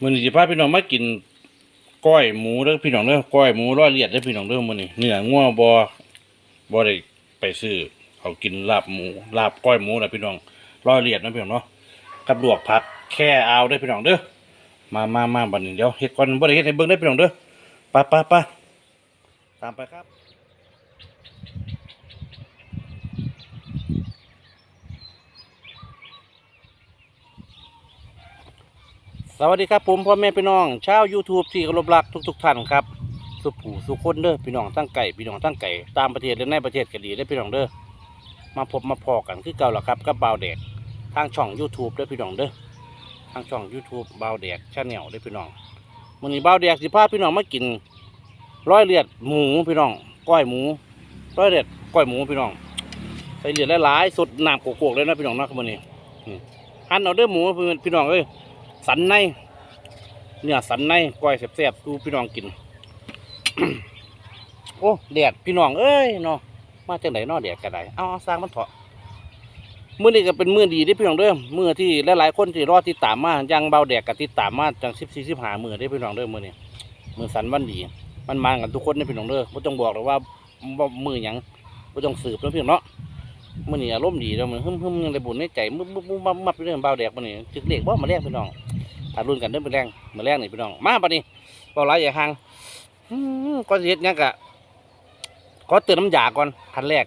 มื้อนี้สิพาพี่น้องมากินก้อยหมูเด้อพี่น้องเด้อก้อยหมูร้อยเลียดเด้อพี่น้องเด้อมื้อนี้เนื้องัวบ่บ่ได้ไปซื้อเขากินลาบหมูลาบก้อยหมูนะพี่น้องร้อยเลียดนะพี่น้องเนาะกับลวกผักแค่เอาเด้พี่น้องเด้อมามามาบัดนี้เดี๋ยวเฮ็ดก่อนบ่ได้เฮ็ดให้เบิ่งเด้พี่น้องเด้อไปไปไปตามไปครับ สวัสดีครับผมพ่อแม่พี่น้องชาว YouTube ที่เคารพรักทุก ๆ ท่านครับ สุผูสุคนเด้อพี่น้องทั้งไก่พี่น้องทั้งไก่ตามประเทศและในประเทศก็ดีเด้พี่น้องเด้อมาพบมาพอกันคือเก่าแล้วครับกับบ่าวแดกทางช่อง YouTube เด้พี่น้องเด้อทางช่อง YouTube บ่าวแดกชาแนลเด้พี่น้องมื้อนี้บ่าวแดกสิพาพี่น้องมากินร้อยเลียดหมูพี่น้องก้อยหมูร้อยเลียดก้อยหมูพี่น้องใส่เลียดหลายๆสดน้ำโกกๆเลยนะพี่น้องนะมื้อนี้หั่นเอาเด้อหมูพี่น้องเอ้ย สันในเนื้อสันในก้อยแซ่บๆดูพี่น้องกิน โอ้แดดพี่น้องเอ้ยเนาะมาจากไหนเนาะแดดกระไดเอาเอาสร้างมันเถอะมื้อนี้ก็เป็นมือดีเด้พี่น้องเด้อมื้อที่หลายๆคนที่รอติดตามมายังเบาแดดก็ติดตามมาจัง14 15มื้อเด้พี่น้องเด้อมื้อนี้มือสันวันดี มันมากันทุกคนเด้พี่น้องเด้อบ่ต้องบอกหรอกว่ามือหยังบ่ต้องสืบเนะพี่น้องเนาะ มื้อนี้อารมณ์ดีแล้วมันหึมๆยังได้บุญในใจมึบๆมับๆอยู่เรื่องเบาแดดมื้อนี้จึกเลขบ่มาแลกพี่น้องถ้ารุ่นกันเดินเป็นแรงมือนแรงนี่พี่น้องมาปะนี่บอกหลายอย่างห่างอื้อนเฮ็ดยังกะขอเติมน้ำยาก่อนขั้นแรก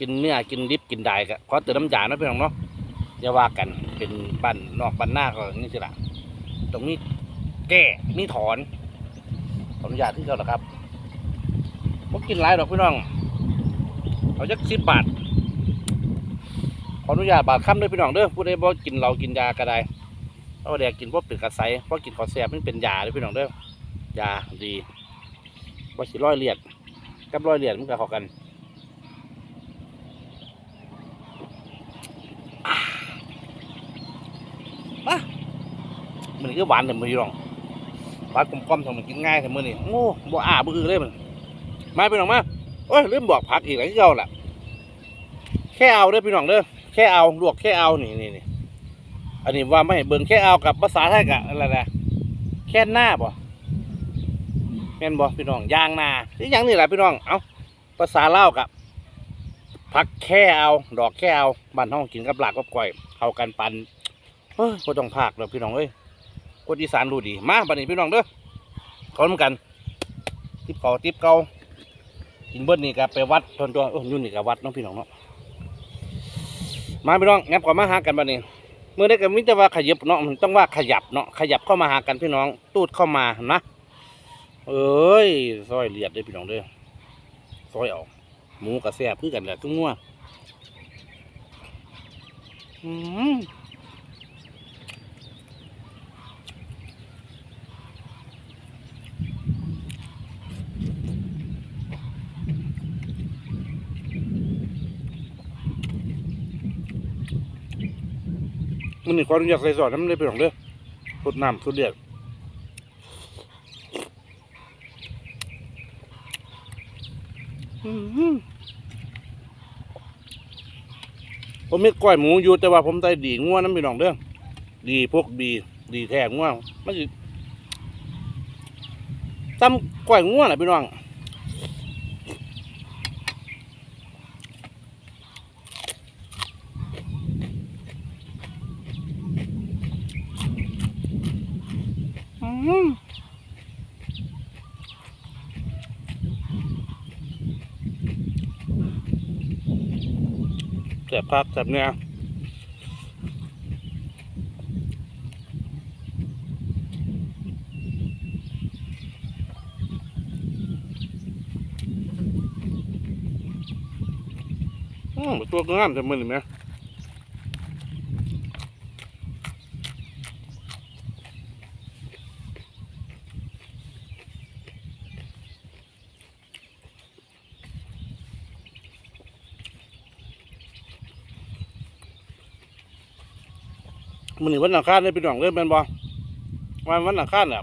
กินเนื้อกินดิบกินได้กะขอเติมน้ำยาเนาะพี่น้องเนาะอย่าว่ากันเป็นบ้านนอกบ้านหน้าก็นี่สิละตรงนี้แก้นี่ถอนขออนุญาตที่เขาละครับผมกินหลายดอกพี่น้องเอาจักสิบบาท ขออนุญาตบาทค่ำด้วยพี่น้องเด้อผู้ใดบ่กินเรากินยาก็ได้เอาะแดกกินพวกตึกกระไซเพราะกินขอแซ่บมันเป็นยาเลยพี่น้องเด้อยาดีว่าสิร้อยเลียดกับร้อยเลียดมันก็เข้ากันอ่ามามันก็หวานแต่มือพี่น้องหวานกลมๆทำมันกินง่ายแต่มือนี่โอ้บ่อาบ่อือเลยมันมาพี่น้องมาโอ้ยลืมบอกผักอีกแล้วที่เก่าล่ะแค่เอาเด้อพี่น้องเด้อ แค่เอาลวกแค่เอานี่นี่นี่อันนี้ว่าไม่เบิ่งแค่เอากับภาษาไทยกับอะไรนะแค่หน้าบ่แม่นบ่พี่น้องยางนาที่ยังนี่แหละพี่น้องเอาภาษาเล่ากับผักแค่เอา ดอกแค่เอาบ้านห้องกินกับหลากกับก้อยเขากันปันเฮ้ยต้องพากเลยพี่น้องเอ้ยคนอีสานรู้ดีมาบัดนี้พี่น้องเด้อขอนกันทิปเก่าทิปเก่ากินเบิ้นี่กับไปวัดทนตัวโอ้ยยุ่นนี่กับวัดน้องพี่น้องเนาะ มาพี่น้องงับก่อนมาหากันบ้านี้เมื่อได้ก็มิจะว่าขยับเนาะมันต้องว่าขยับเนาะขยับเข้ามาหากันพี่น้อง ตูดเข้ามานะเอ้ยซอยเลียดด้อพี่น้องเด้อซอยออกหมูกระแซ่บพื้นกันแหละทุกงัวอืม มันนี่ขออนุญาตใส่ซอสน้ำเลยพี่น้องเด้อสดน้ำสดเลียดอื้อหือผมมีก้อยหมูอยู่แต่ว่าผมใส่ดีงัวน้ำพี่น้องเด้อดีพวกดีดีแท้งัวมันสิตำก้อยงัวน่ะพี่น้อง อืม ครับแบบเนี้ยอืมตัวก็งามจะมือนี่ไหม มือนี่วันอังคารเลยพี่น้องเด้อแมนบ่วันวันอังคาเนี่ย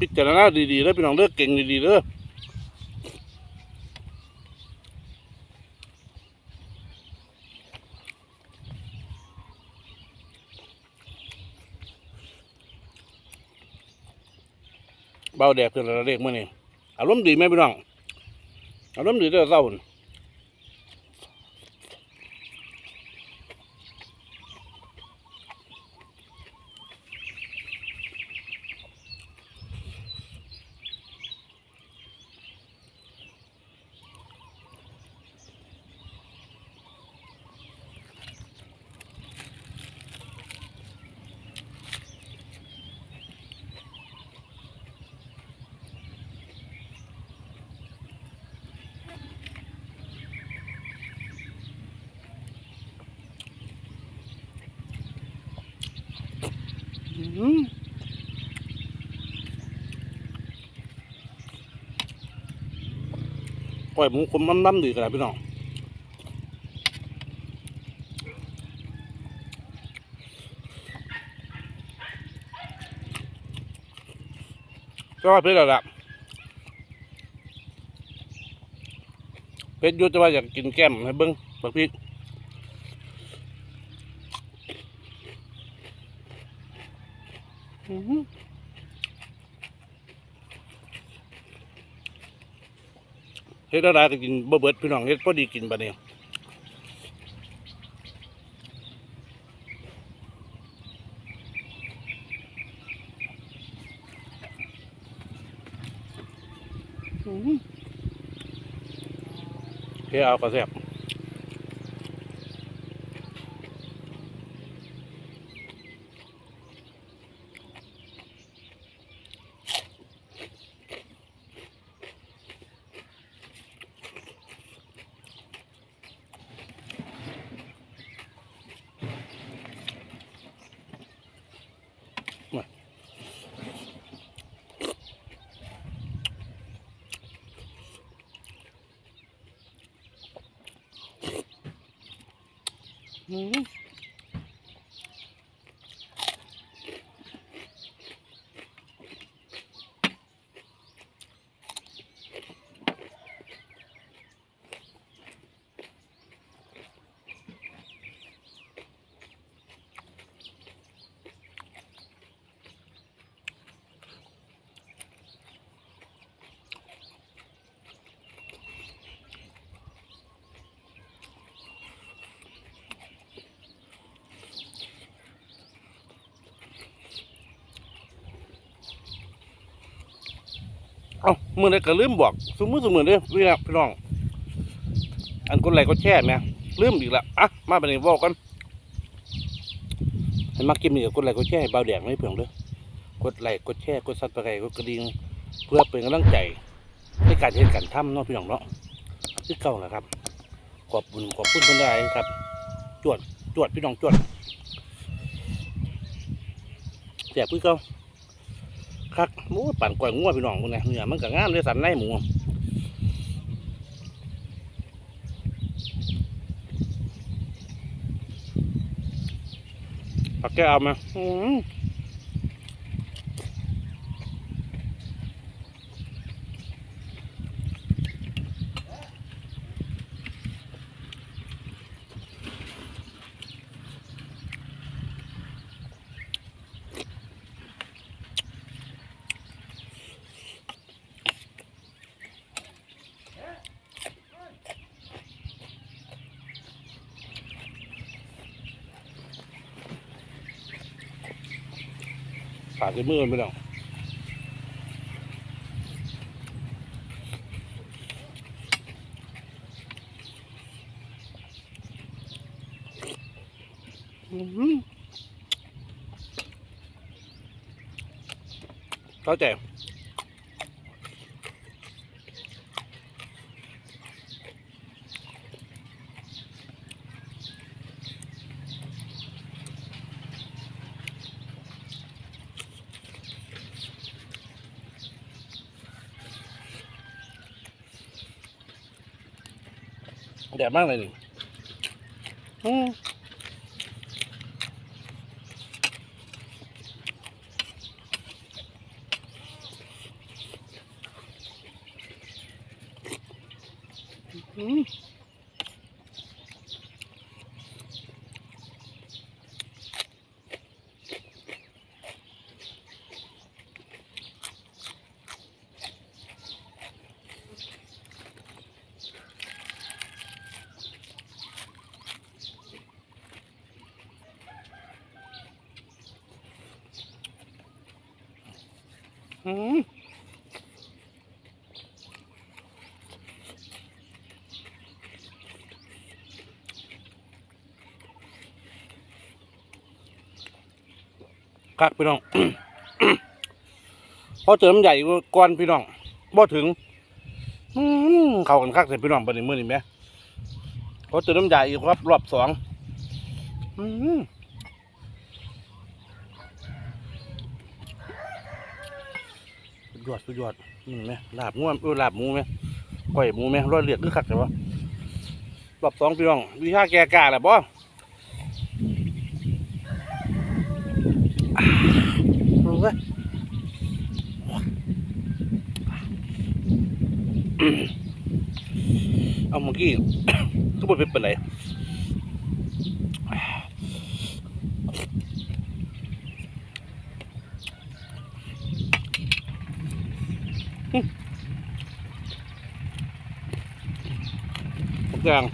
พิจารณาดีๆเด้พี่น้องเด้อเก่งดีๆเด้อเบาแดดเพื่อนเราเรียกมื่อนี่อารมณ์ดีไหมพี่น้องอารมณ์ดีเด้อเศร้า พุ่นอื้อก้อยหมูคมน้ำๆดีขนาดพี่น้องก็ว่าเพชรแล้วล่ะเพชรยุทธว่าอยากกินแก้มให้เบิ้งบักพริก อื้อหือ เฮ็ดอะไรก็กินบ่เบิดพี่น้องเฮ็ดพอดีกินบัดนี้อื้อหือเฮ็ดเอาก็แซ่บ หือ เอ้ามื้อนี้ก็ลืมบอกซุมื้อซุมื้อเด้อพี่น้องพี่น้อง อันกดไหลกดแชร์แหม่ลืมอีกและอะมาบัดนี้เว้ากันให้มักกินนี่ก็กดไลกดแชร์ให้เบาแดงให้เพิ่นเด้อกดไลค์กดแชร์กดซับสไครต์กดกระดิ่งเพื่อเป็นกำลังใจในการเฮ็ดการทำเนาะพี่น้องเนาะคือเก่าล่ะครับขอบคุณขอบคุณเพิ่นได้ครับ จวดจวดพี่น้องจวดแซ่บคือเก่า คักมูปั่นก้อยงัวพี่น้องคนนี้เนื้อมันก็งามเลยสันในหมูปักแก้วมาอืมากด้วยมือพี่น้องอื้อหือเข้าใจ แดดมากเลยนี่อืม คักพี่น้องพอเติมใหญ่ก่อนพี่น้องบ่ถึงเข้ากันคักเลยพี่น้องบัดนี้มือนี้แหมพอเติมน้ำใหญ่อีกครับรอบสอง อืมสุด ยอดสุดยอดนี่ไหมลาบง่วเออลาบหมูไหมก้อยหมูไหมร้อยเลือดคือคักเลยวะรอบสองพี่น้องวิชาแก่กาแหละบ่ลงเลยเอาเมื่อกี้ก็บ่เป็นปไห แดง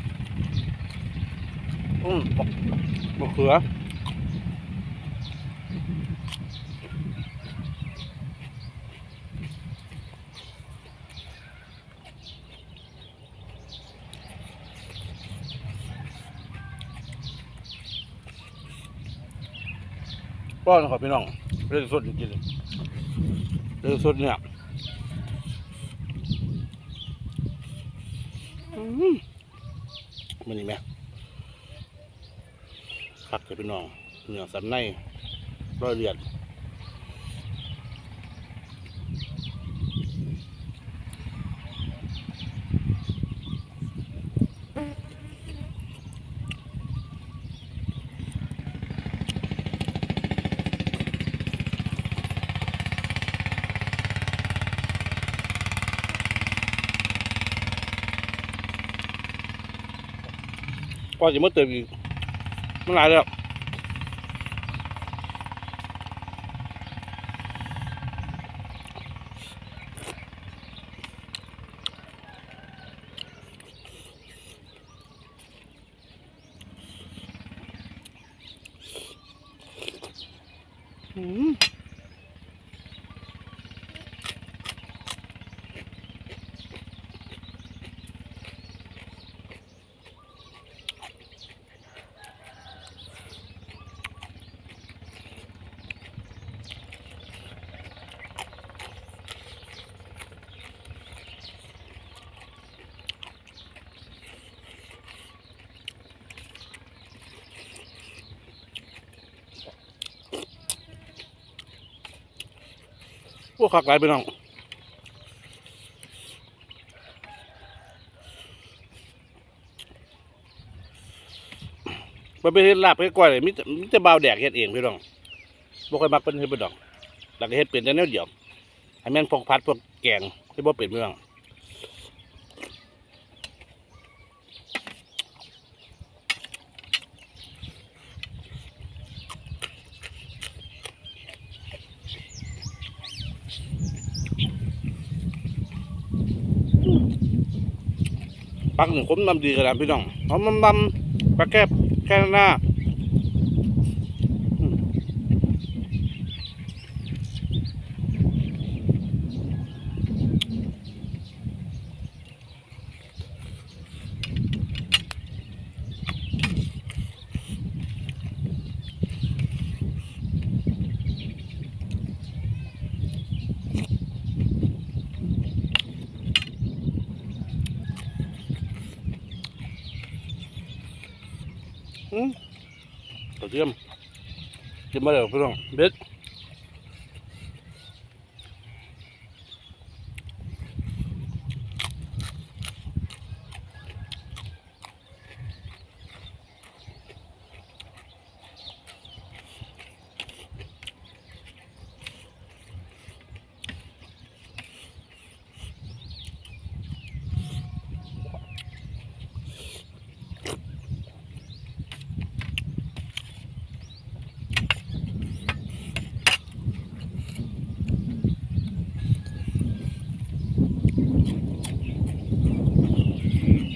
อืมบกบกเขือป้อนครับพี่น้องเรื่องสดจริงๆเรื่องสดเนี่ยอื มันนี่ไหมคักเลยพี่น้องเหนือสันในร้อยเลือด พอจะมาเติมอีกมันหลายแล้วอืม พวกขักหลายไปน้องมันเป็นเห็ดลาบเฮ็ดก้อยเลยมิมิจะเบาแดกเห็ดเองพี่น้องบ่ค่อยมักเป็นเห็ดเป็นดอกหลักเห็ดเป็นแต่แนวเดียวให้แม่นพวกพัดพวกแกงที่บ่เป็นเมือง ปักหนึ่งคมดำดีขนาดพี่น้องหอมมันๆปลาแก้บแค่หน้า เทียมกินมาเลยพี่น้องเบ็ด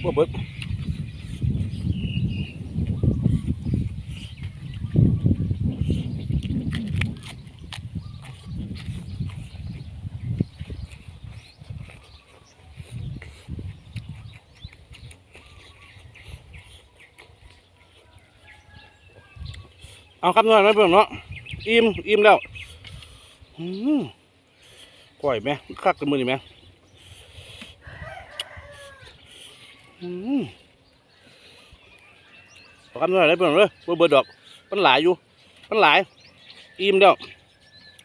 บ่เบิดเอาครับน้อยนะเพื่อนเนาะอิ่มอิ่มแล้วก้วยไหมคักกันมือนี่ไหม อืมเอาครับหน่อยนะเพื่อนเลยเบอร์เบอร์ดอกมันหลายอยู่ มันหลาย อิ่มแล้ว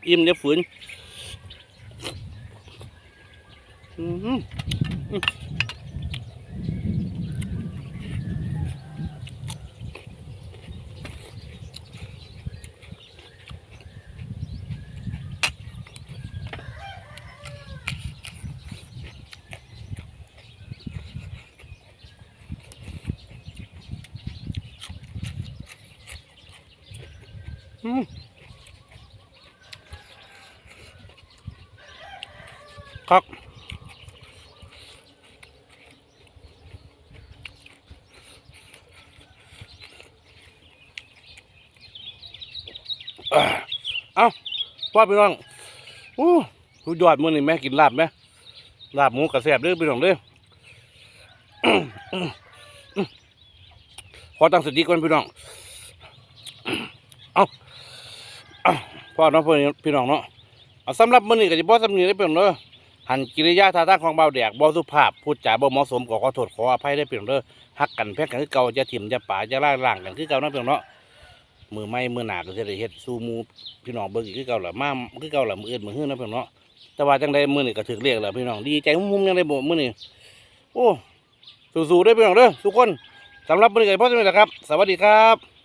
อิ่มเดี๋ยวฝืนอืม ครับเอาพ่อพี่น้องอู้หูยอดมือนี่แม่กินลาบไหมลาบหมูกระแสบเด้อพี่น้องเด้อขอตั้งสติก่อนพี่น้อง เอา พ่อเน้องพ่อพี่น้องเนาะเอาสำหรับมื้อนี้ก็สิบ่สำนีได้เพียงเด้อหันกิริยาท่าทางของเบาแดกบ่สุภาพพูดจาบ่เหมาะสมก็ขอโทษขออภัยได้เพียงเด้อฮักกันแพ้กันคือเก่าจะถิ่มจะป่าจะล่าล่างกันคือเก่าเนาะเพียงเนาะมือไม้มือหนาก็สิได้เฮ็ดสู่หมู่พี่น้องเบิ่งอีกคือเก่าล่ะมาคือเก่าล่ะมืออื่นมือฮื้อเนาะเพียงเนาะแต่ว่าจังไดมื้อนี้ก็ถึกเรียกแล้วพี่น้องดีใจหุ่มๆจังไดบ่มื้อนี้โอ้สู้ๆเด้พี่น้องเด้อทุกคนสำหรับมื้อนี้ก็พอเท่านี้แหละครับ สวัสดีครับ